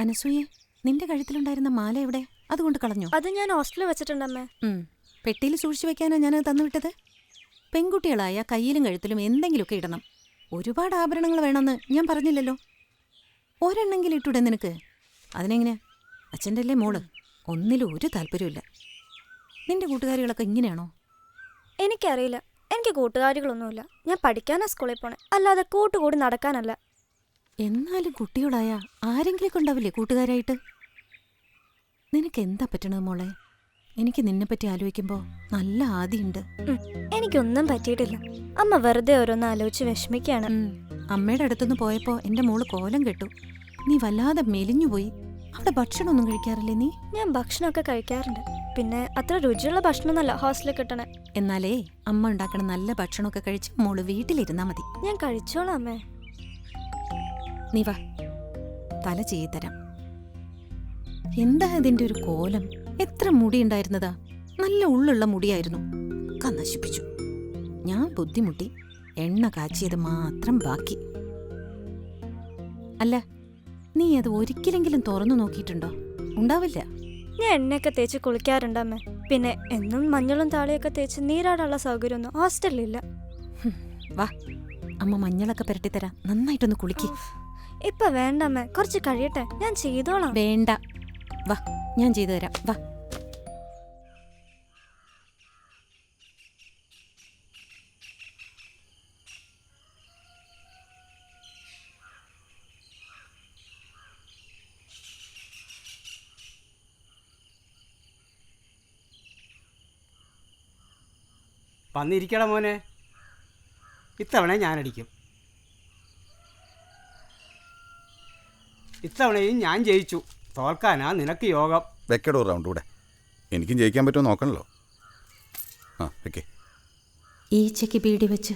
അനസൂയെ നിന്റെ കഴുത്തിലുണ്ടായിരുന്ന മാല എവിടെ? അതുകൊണ്ട് കളഞ്ഞു? അത് ഞാൻ ഹോസ്റ്റലിൽ വെച്ചിട്ടുണ്ടമ്മേ. പെട്ടിയിൽ സൂക്ഷിച്ചു വെക്കാനാ ഞാനത് തന്നുവിട്ടത്. പെൺകുട്ടികളായ കയ്യിലും കഴുത്തിലും എന്തെങ്കിലുമൊക്കെ ഇടണം. ഒരുപാട് ആഭരണങ്ങൾ വേണമെന്ന് ഞാൻ പറഞ്ഞില്ലല്ലോ. ഒരെണ്ണെങ്കിലും ഇട്ടൂടെ നിനക്ക്? അതിനെങ്ങനെ അച്ഛന്റെ അല്ലേ മോൾ? ഒന്നിലും ഒരു താല്പര്യമില്ല നിന്റെ കൂട്ടുകാരികളൊക്കെ ഇങ്ങനെയാണോ? എനിക്കറിയില്ല. എനിക്ക് കൂട്ടുകാരികളൊന്നുമില്ല. ഞാൻ പഠിക്കാനാ സ്കൂളിൽ പോണേ. അല്ലാതെ കൂട്ടുകൂടി നടക്കാനല്ല. എന്നാലും കുട്ടികളായ ആരെങ്കിലും ഉണ്ടാവില്ലേ കൂട്ടുകാരായിട്ട്? നിനക്ക് എന്താ പറ്റണത് മോളെ? എനിക്ക് നിന്നെ പറ്റി ആലോചിക്കുമ്പോ നല്ല ആദിയുണ്ട്. എനിക്കൊന്നും പറ്റിയിട്ടില്ല. അമ്മ വെറുതെ ഓരോന്ന് ആലോചിച്ച് വിഷമിക്കാണ്. അമ്മയുടെ അടുത്തുനിന്ന് പോയപ്പോ എന്റെ മോൾ കോലം കെട്ടു. നീ വല്ലാതെ മെലിഞ്ഞുപോയി അവിടെ ഭക്ഷണമൊന്നും കഴിക്കാറില്ലേ നീ? ഞാൻ ഭക്ഷണമൊക്കെ കഴിക്കാറുണ്ട്. പിന്നെ അത്ര രുചിയുള്ള ഭക്ഷണമൊന്നല്ല ഹോസ്റ്റലിൽ കിട്ടണേ. എന്നാലേ അമ്മ ഉണ്ടാക്കണ നല്ല ഭക്ഷണമൊക്കെ കഴിച്ച് മോൾ വീട്ടിലിരുന്നാ മതി. ഞാൻ കഴിച്ചോളാം അമ്മേ. നീ വാ. തല ചെയ്തരാം എന്താ ഇതിന്റെ ഒരു കോലം? എത്ര മുടി ഉണ്ടായിരുന്നതാ? നല്ല ഉള്ളുള്ള മുടിയായിരുന്നു. ഒക്കെ നശിപ്പിച്ചു. ഞാൻ ബുദ്ധിമുട്ടി. എണ്ണ കാച്ചിയത് മാത്രം ബാക്കി. അല്ല നീ അത് ഒരിക്കലെങ്കിലും തുറന്നു നോക്കിയിട്ടുണ്ടോ? ഉണ്ടാവില്ല. ഞാൻ എണ്ണയൊക്കെ തേച്ച് കുളിക്കാറുണ്ടമ്മേ. പിന്നെ എന്നും മഞ്ഞളും താളിയൊക്കെ തേച്ച് നീരാടാനുള്ള സൗകര്യമൊന്നും ഹോസ്റ്റലിലില്ല. വാ. അമ്മ മഞ്ഞളൊക്കെ പുരട്ടിത്തരാം. നന്നായിട്ടൊന്ന് കുളിക്ക്. ഇപ്പൊ വേണ്ടമ്മേ കുറച്ച് കഴിയട്ടെ. ഞാൻ ചെയ്തോളാം. വേണ്ട. വാ ഞാൻ ചെയ്തു തരാം. വാ. വന്നിരിക്കട മോനെ. ഇത്തവണ ഞാനടിക്കും. ഇത്തവണയും ഞാൻ ജയിച്ചു. തോൽക്കാനാ നിനക്ക് യോഗം. വെക്കടോ റൗണ്ട് കൂടെ. എനിക്കും ജയിക്കാൻ പറ്റുമോ നോക്കണല്ലോ. ആ വെക്കേ. ഈച്ചയ്ക്ക് ബീഡി വെച്ച്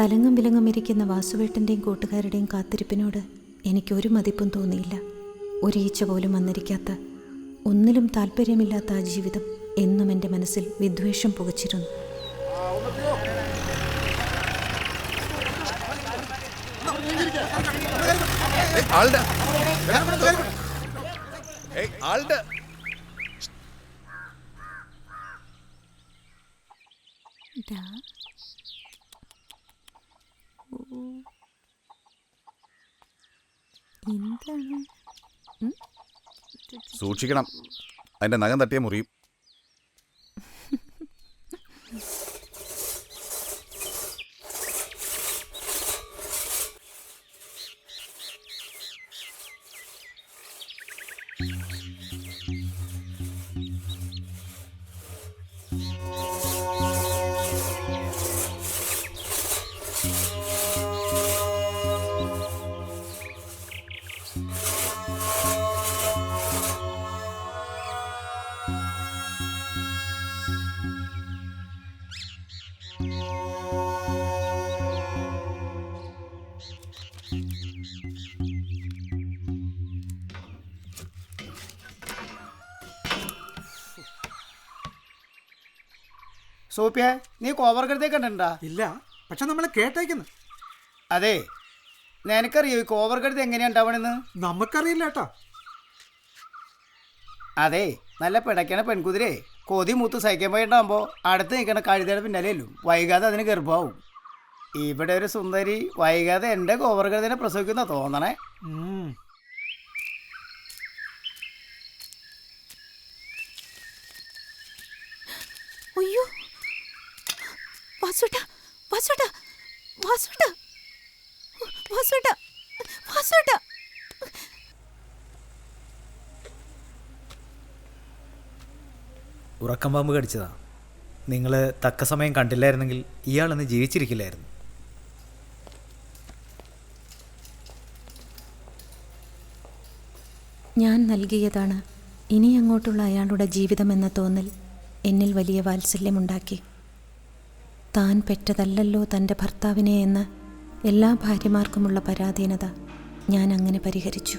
തലങ്ങും വിലങ്ങും ഇരിക്കുന്ന വാസുവേട്ടന്റെയും കൂട്ടുകാരുടെയും കാത്തിരിപ്പിനോട് എനിക്കൊരു മതിപ്പും തോന്നിയില്ല. ഒരു ഈച്ച പോലും വന്നിരിക്കാത്ത ഒന്നിലും താല്പര്യമില്ലാത്ത ആ ജീവിതം എന്നും എന്റെ മനസ്സിൽ വിദ്വേഷം പുകച്ചിരുന്നു. ആളുടെ. ആളുടെ. സൂക്ഷിക്കണം. അതിന്റെ നഖം തട്ടിയ മുറിയും. സോപ്പിയ നീ കോവർഗഡത്തെ കണ്ടിട്ടുണ്ടാ? ഇല്ല പക്ഷെ നമ്മളെ കേട്ടേക്കുന്നു. അതെ നിനക്കറിയോ ഈ കോവർഗഡത്ത് എങ്ങനെയാ ഉണ്ടാവണെന്ന്? നമുക്കറിയില്ല കേട്ടോ. അതെ നല്ല പിടയ്ക്കണ പെൺകുതിരെ. കൊതി മൂത്ത് സഹിക്കാൻ പോയിട്ടാകുമ്പോൾ അടുത്ത് നിൽക്കണ കഴുതയുടെ പിന്നാലെയല്ലോ വൈകാതെ അതിന് ഗർഭമാവും ഇവിടെ ഒരു സുന്ദരി വൈകാതെ എന്റെ കോവർഗഡത്തിനെ പ്രസവിക്കുന്ന തോന്നണേ. ഉം. അയ്യോ വാസുട്ട വാസുട്ട വാസുട്ട വാസുട്ട വാസുട്ട ഉറക്കം പാമ്പ് കടിച്ചതാ. നിങ്ങൾ തക്ക സമയം കണ്ടില്ലായിരുന്നെങ്കിൽ ഇയാളൊന്ന് ജീവിച്ചിരിക്കില്ലായിരുന്നു. ഞാൻ നൽകിയതാണ് ഇനി അങ്ങോട്ടുള്ള അയാളുടെ ജീവിതമെന്ന തോന്നൽ എന്നിൽ വലിയ വാത്സല്യമുണ്ടാക്കി. താൻ പെറ്റതല്ലല്ലോ തന്റെ ഭർത്താവിനെ എന്ന് എല്ലാ ഭാര്യമാർക്കുമുള്ള പരാധീനത ഞാൻ അങ്ങനെ പരിഹരിച്ചു.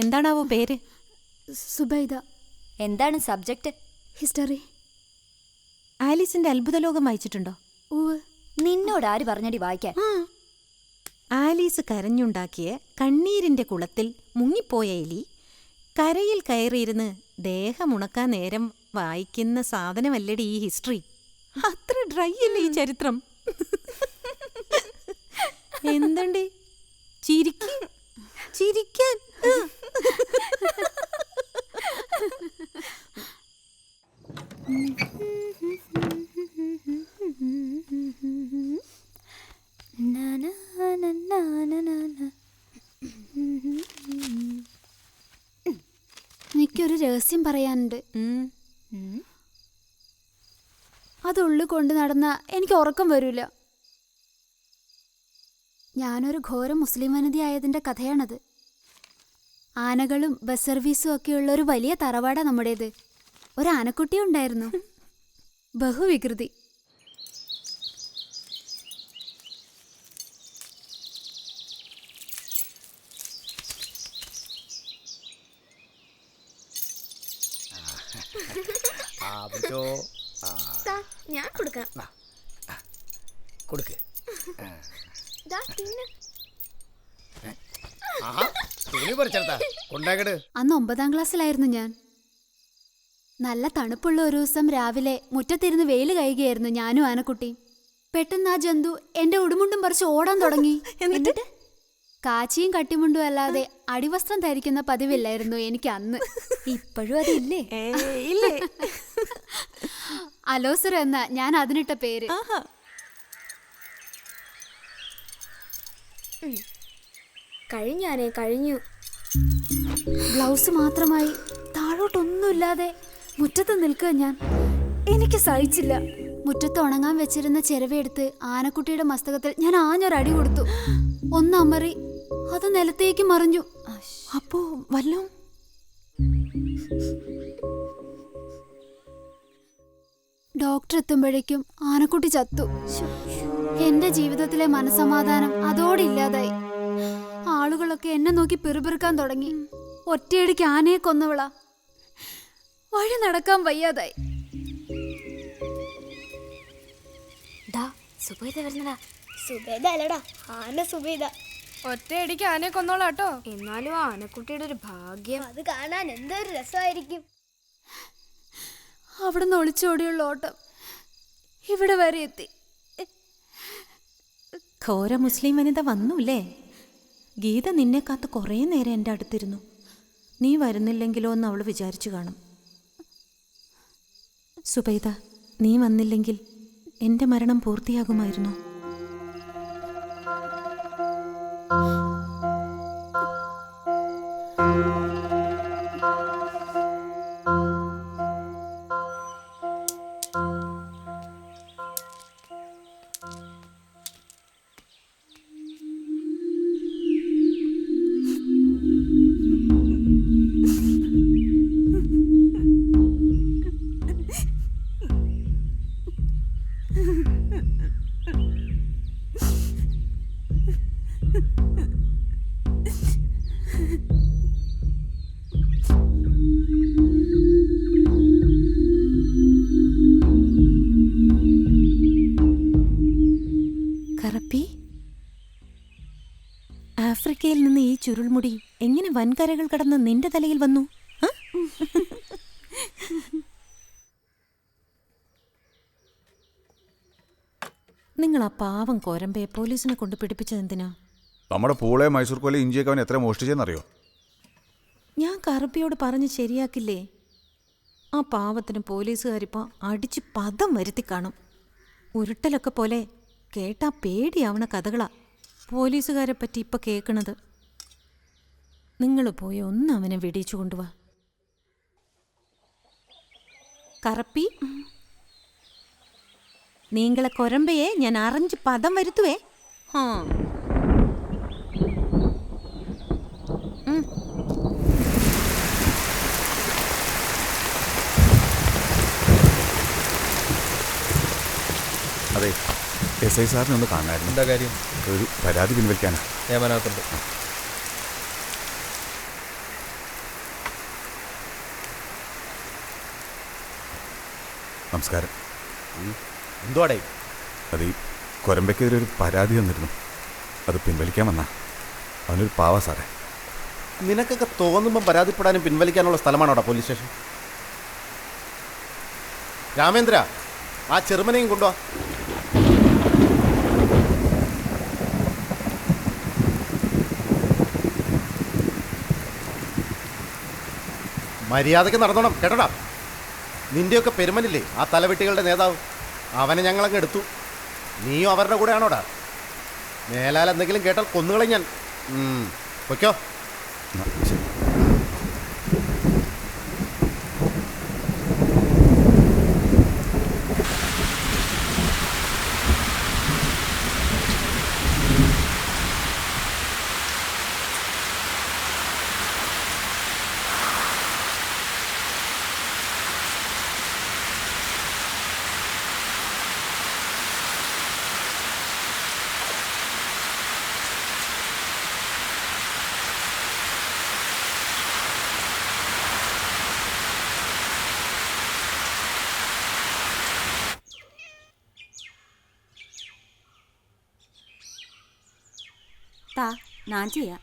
എന്താണാവോ പേര്? സുബൈദ. എന്താണ് സബ്ജക്റ്റ് ഹിസ്റ്ററി. ആലീസിന്റെ അത്ഭുതലോകം വായിച്ചിട്ടുണ്ടോ? നിന്നോട് ആര് പറഞ്ഞടി വായിക്കാൻ? ആലീസ് കരഞ്ഞുണ്ടാക്കിയ കണ്ണീരിന്റെ കുളത്തിൽ മുങ്ങിപ്പോയ എലി കരയിൽ കയറിയിരുന്ന് ദേഹമുണക്കാൻ നേരം വായിക്കുന്ന സാധനമല്ലടി ഈ ഹിസ്റ്ററി. അത്ര ഡ്രൈ അല്ലേ ഈ ചരിത്രം? എന്തണ്ടേ? ചിരിക്ക്? ചിരിക്കാൻ. എനിക്കൊരു രഹസ്യം പറയാനുണ്ട്. ഉം. അത് ഉള്ളിൽ കൊണ്ട് നടന്ന എനിക്ക് ഉറക്കം വരൂല. ഞാനൊരു ഘോര മുസ്ലിം വനിതയായതിന്റെ കഥയാണത്. ആനകളും ബസ് സർവീസും ഒക്കെയുള്ള ഒരു വലിയ തറവാടാ നമ്മുടേത്. ഒരു ആനക്കുട്ടി ഉണ്ടായിരുന്നു. ബഹുവികൃതി. ഞാൻ കൊടുക്കാം. കൊടുക്ക്. അന്ന് ഒമ്പതാം ക്ലാസ്സിലായിരുന്നു ഞാൻ. നല്ല തണുപ്പുള്ള ഒരു ദിവസം രാവിലെ മുറ്റത്തിരുന്ന് വെയിൽ കഴിയുകയായിരുന്നു ഞാനും ആനക്കുട്ടി. പെട്ടെന്ന് ആ ജന്തു എന്റെ ഉടുമുണ്ടും പറിച്ച് ഓടാൻ തുടങ്ങി. എന്നിട്ട്? കാച്ചിയും കട്ടിമുണ്ടും അല്ലാതെ അടിവസ്ത്രം ധരിക്കുന്ന പതിവില്ലായിരുന്നു എനിക്ക് അന്ന്. ഇപ്പോഴും അതില്ലേ? ഇല്ലേ? അലോസർ എന്ന ഞാൻ അതിനിട്ട പേര്. കഴിഞ്ഞാനേ കഴിഞ്ഞു. ബ്ലൗസ് മാത്രമായി. താഴോട്ടൊന്നുമില്ലാതെ മുറ്റത്ത് നിൽക്കുക ഞാൻ. എനിക്ക് സഹിച്ചില്ല. മുറ്റത്ത് ഉണങ്ങാൻ വെച്ചിരുന്ന ചിരവയെടുത്ത് ആനക്കുട്ടിയുടെ മസ്തകത്തിൽ ഞാൻ ആഞ്ഞൊരടി കൊടുത്തു. ഒന്നമറി അത് നിലത്തേക്ക് മറിഞ്ഞു. അപ്പോ വല്ലോ? ഡോക്ടർ എത്തുമ്പോഴേക്കും ആനക്കുട്ടി ചത്തു. എന്റെ ജീവിതത്തിലെ മനസമാധാനം അതോടെ ഇല്ലാതായി. ആളുകളൊക്കെ എന്നെ നോക്കി പിറുപിറുക്കാൻ തുടങ്ങി. ഒറ്റയടിക്ക് ആനയെ കൊന്നവള. വഴി നടക്കാൻ വയ്യാതായി. ദാ സുബൈദ വരുന്നടാ ആന സുബേദ. ഒറ്റയടിക്ക് ആനയെ കൊന്നോളാട്ടോ. എന്നാലും ആ ആനക്കുട്ടിയുടെ ഒരു ഭാഗ്യം. അത് കാണാൻ എന്തൊരു രസമായിരിക്കും. അവിടെ നിന്ന് ഒളിച്ചോടിയുള്ള ഓട്ടം ഇവിടെ വരെ എത്തി. ഘോര മുസ്ലിം വനിത വന്നൂല്ലേ? ഗീത നിന്നെ കാത്ത് കുറേ നേരം എന്റെ അടുത്തിരുന്നു. നീ വരുന്നില്ലെങ്കിലോ എന്ന് അവൾ വിചാരിച്ചു കാണും. സുബൈദ നീ വന്നില്ലെങ്കിൽ എന്റെ മരണം പൂർത്തിയാകുമായിരുന്നോ? ചുരുൾമുടി എങ്ങനെ വൻകരകൾ കടന്ന് നിന്റെ തലയിൽ വന്നു? നിങ്ങൾ ആ പാവം കോരമ്പയെ പോലീസിനെ കൊണ്ട് പിടിപ്പിച്ചതെന്തിനാ നമ്മുടെ പൂളെ മൈസൂർ കോലെ ഇഞ്ചിയൊക്കെ അവൻ എത്ര മോഷ്ടിച്ചെന്നറിയോ? ഞാൻ കറുപ്പിയോട് പറഞ്ഞ് ശരിയാക്കില്ലേ? ആ പാവത്തിന് പോലീസുകാരിപ്പോൾ അടിച്ച് പദം വരുത്തി കാണും. ഉരുട്ടലൊക്കെ പോലെ കേട്ടാ പേടിയാവണ കഥകളാ. പോലീസുകാരെ പറ്റി ഇപ്പൊ കേൾക്കണത്. നിങ്ങൾ പോയി ഒന്ന് അവനെ വെടിയിച്ചു കൊണ്ടുവാ. കറപ്പി നീങ്ങളെ കൊരമ്പയെ ഞാൻ അറിഞ്ച് പദം വരുത്തുവേ. ഹാ. അതെ എസ് ഐ സാറിനെ ഒന്ന് കാണായിരുന്നു എന്താ കാര്യം? ഒരു പരാതി പിൻവലിക്കാനാ. ഏമനകത്തുണ്ട്. നമസ്കാരം എന്തുവാടേ അത് ഈ കൊരമ്പയ്ക്കെതിരെ ഒരു പരാതി വന്നിരുന്നു. അത് പിൻവലിക്കാൻ വന്നാ. അവനൊരു പാവ സാറേ. നിനക്കൊക്കെ തോന്നുമ്പം പരാതിപ്പെടാനും പിൻവലിക്കാനുള്ള സ്ഥലമാണോടാ പോലീസ് സ്റ്റേഷൻ? രാമേന്ദ്ര ആ ചെറുമനെയും കൊണ്ടുവാ. മര്യാദയ്ക്ക് നടന്നോണം കേട്ടോടാ. നിന്റെയൊക്കെ പെരുമനില്ലേ ആ തലവെട്ടികളുടെ നേതാവ്. അവനെ ഞങ്ങളങ്ങ് എടുത്തു. നീയും അവരുടെ കൂടെയാണോടാ? മേലാൽ എന്തെങ്കിലും കേട്ടാൽ കൊന്നുകളെ ഞാൻ. ഉം, 哪件？